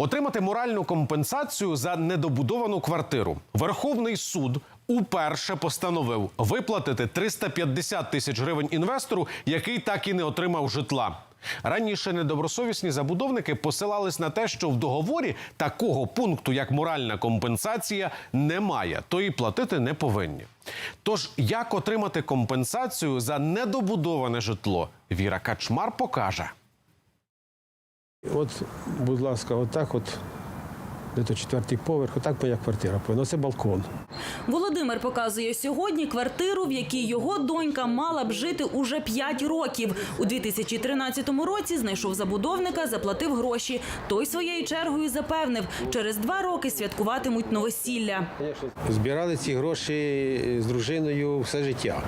Отримати моральну компенсацію за недобудовану квартиру. Верховний суд уперше постановив виплатити 350 тисяч гривень інвестору, який так і не отримав житла. Раніше недобросовісні забудовники посилались на те, що в договорі такого пункту, як моральна компенсація, немає, то і платити не повинні. Тож, як отримати компенсацію за недобудоване житло, Віра Качмар покаже. От, будь ласка, отак от, де то четвертий поверх, отак моя квартира. повинна. Це балкон. Володимир показує сьогодні квартиру, в якій його донька мала б жити уже 5 років. У 2013 році знайшов забудовника, заплатив гроші. Той своєю чергою запевнив, через два роки святкуватимуть новосілля. Збирали ці гроші з дружиною все життя.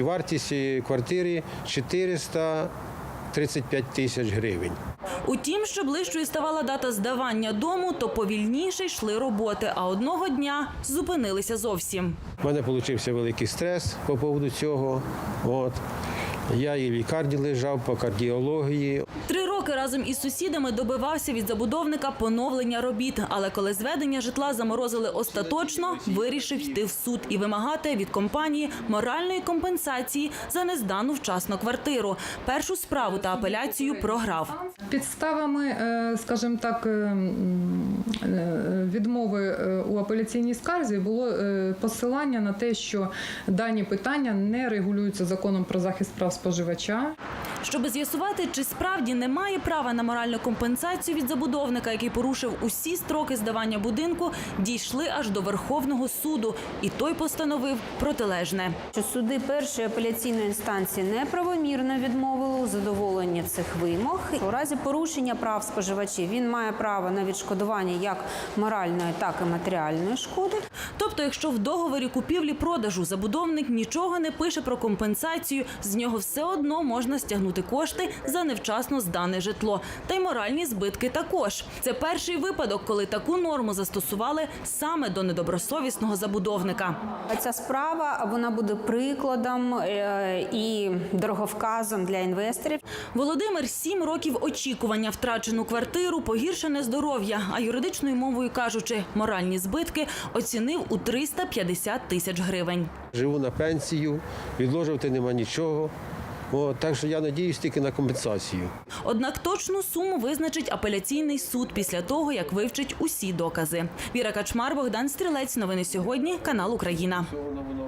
І вартість е, квартири 435 тисяч гривень. Утім, що ближчою ставала дата здавання дому, то повільніше йшли роботи, а одного дня зупинилися зовсім. У мене вийшов великий стрес по поводу цього. От. Я і в лікарні лежав по кардіології. Три роки разом із сусідами добивався від забудовника поновлення робіт. Але коли зведення житла заморозили остаточно, вирішив йти в суд і вимагати від компанії моральної компенсації за нездану вчасно квартиру. Першу справу та апеляцію програв. Підставами, е, скажімо так, е, е, відмови у апеляційній скарзі було посилання на те, що дані питання не регулюються законом про захист прав споживача. Щоби з'ясувати, чи справді немає права на моральну компенсацію від забудовника, який порушив усі строки здавання будинку, дійшли аж до Верховного суду, і той постановив протилежне. що суди першої апеляційної інстанції неправомірно відмовили у задоволенні цих вимог. У разі порушення прав споживачів він має право на відшкодування як моральної, так і матеріальної шкоди. Тобто, якщо в договорі купівлі-продажу забудовник нічого не пише про компенсацію, з нього все одно можна стягнути кошти за невчасно здане житло. Та й моральні збитки також. Це перший випадок, коли таку норму застосували саме до недобросовісного забудовника. Ця справа вона буде прикладом е, і дороговказом для інвесторів. Володимир сім років очікування, втрачену квартиру, погіршене здоров'я. А юридичною мовою кажучи, моральні збитки оцінив у 350 тисяч гривень. Живу на пенсію, відложувати нема нічого. От, так що я надіюсь тільки на компенсацію. Однак точну суму визначить апеляційний суд після того, як вивчить усі докази. Віра Качмар, Богдан Стрілець. Новини сьогодні. Канал Україна.